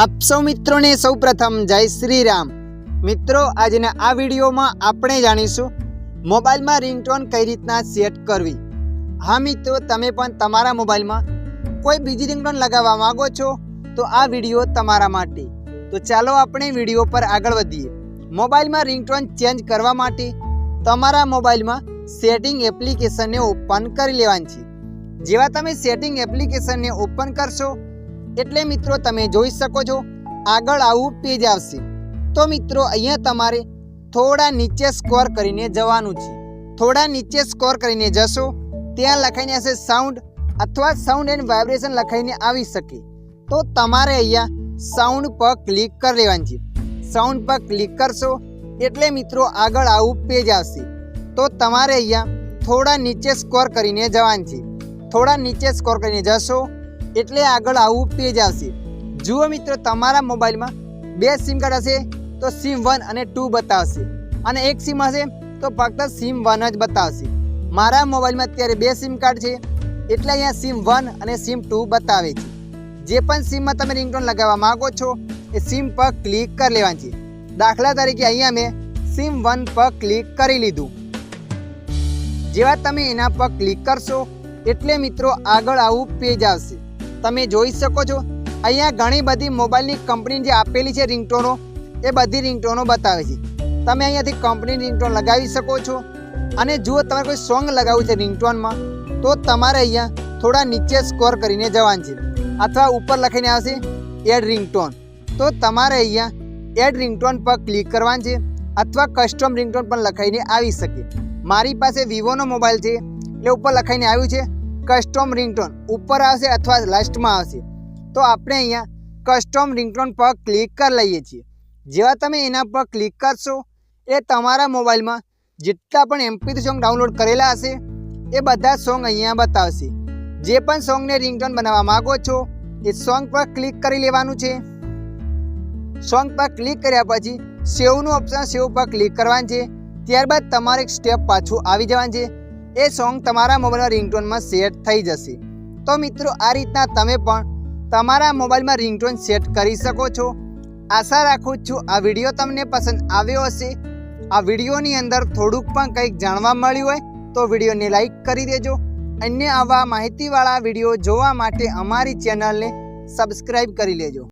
આપ સૌ મિત્રોને સૌપ્રથમ જય શ્રી રામ મિત્રો, આજના આ વિડીયોમાં આપણે જાણીશું મોબાઈલમાં રિંગટોન કઈ રીતના સેટ કરવી. હા મિત્રો, તમે પણ તમારા મોબાઈલમાં કોઈ બીજી રિંગટોન લગાવવા માંગો છો, તો આ વીડિયો તમારા માટે. તો ચાલો આપણે વીડિયો પર આગળ વધીએ. મોબાઈલમાં રિંગટોન ચેન્જ કરવા માટે તમારા મોબાઈલમાં સેટિંગ એપ્લિકેશનને ઓપન કરી લેવાની છે. જેવા તમે સેટિંગ એપ્લિકેશનને ઓપન કરશો એટલે મિત્રો તમે જોઈ શકો છો, આગળ આવું પેજ આવશે. તો મિત્રો, અહીંયા તમારે થોડા નીચે સ્કોર કરીને જવાનું છે. થોડા નીચે સ્કોર કરીને જશો, ત્યાં લખાઈને હશે સાઉન્ડ અથવા સાઉન્ડ એન્ડ વાઇબ્રેશન લખાઈને આવી શકે. તો તમારે અહીંયા સાઉન્ડ પર ક્લિક કરી લેવાનું છે. સાઉન્ડ પર ક્લિક કરશો, એટલે મિત્રો આગળ આવું પેજ આવશે. તો તમારે અહીંયા થોડા નીચે સ્કોર કરીને જવાનું છે. થોડા નીચે સ્કોર કરીને જશો એટલે આગળ આવું પેજ આવશે. જુઓ મિત્રો, તમારા મોબાઈલમાં બે સિમ કાર્ડ હશે, તો સિમ વન અને ટુ બતાવશે. અને એક સિમ હશે, તો ફક્ત સિમ વન જ બતાવશે. મારા મોબાઈલમાં અત્યારે બે સિમ કાર્ડ છે, એટલે અહીંયા સિમ વન અને સિમ ટુ બતાવે છે. જે પણ સિમમાં તમે રિંગટોન લગાવવા માગો છો, એ સિમ પર ક્લિક કરી લેવાની છે. દાખલા તરીકે અહીંયા મેં સિમ વન પર ક્લિક કરી લીધું. જેવા તમે એના પર ક્લિક કરશો, એટલે મિત્રો આગળ આવું પેજ આવશે. તમે જોઈ શકો છો. અહીંયા ઘણી બધી મોબાઈલની કંપની જે આપેલી છે રિંગટોનો, એ બધી રિંગટોનો બતાવે છે. તમે અહીંયાથી કંપની રિંગટોન લગાવી શકો છો. અને જુઓ તમારે કોઈ સોંગ લગાવવું છે રિંગટોનમાં, તો તમારે અહીંયા થોડા નીચે સ્કોર કરીને જવાનું છે. અથવા ઉપર લખીને આવશે, એડ રિંગટોન. તો તમારે અહીંયા એડ રિંગટોન પર ક્લિક કરવાનું છે, અથવા કસ્ટમ રિંગટોન પણ લખાઈને આવી શકે. મારી પાસે વિવોનો મોબાઈલ છે, એટલે ઉપર લખાઈને આવ્યું છે. કસ્ટમ રિંગટોન ઉપર આવશે અથવા લાસ્ટમાં આવશે. તો આપણે અહીંયા કસ્ટમ રિંગટોન પર ક્લિક કરી લઈએ છીએ. જેવા તમે એના પર ક્લિક કરશો, એ તમારા મોબાઈલમાં જેટલા પણ એમપી સોંગ ડાઉનલોડ કરેલા હશે, એ બધા સોંગ અહીંયા બતાવશે. જે પણ સોંગને રિંગટોન બનાવવા માગો છો, એ સોંગ પર ક્લિક કરી લેવાનું છે. સોંગ પર ક્લિક કર્યા પછી સેવનું ઓપ્શન સેવ પર ક્લિક કરવાનું છે. ત્યારબાદ તમારે એક સ્ટેપ પાછું આવી જવાનું છે. એ સોંગ તમારા મોબાઈલમાં રિંગટોનમાં સેટ થઈ જશે. તો મિત્રો, આ રીતના તમે પણ તમારા મોબાઈલમાં રિંગટોન સેટ કરી શકો છો. આશા રાખું છું આ વીડિયો તમને પસંદ આવ્યો હશે. આ વિડીયોની અંદર થોડુંક પણ કંઈક જાણવા મળ્યું હોય, તો વિડીયોને લાઈક કરી દેજો. અન્ય આવા માહિતીવાળા વીડિયો જોવા માટે અમારી ચેનલને સબસ્ક્રાઈબ કરી લેજો.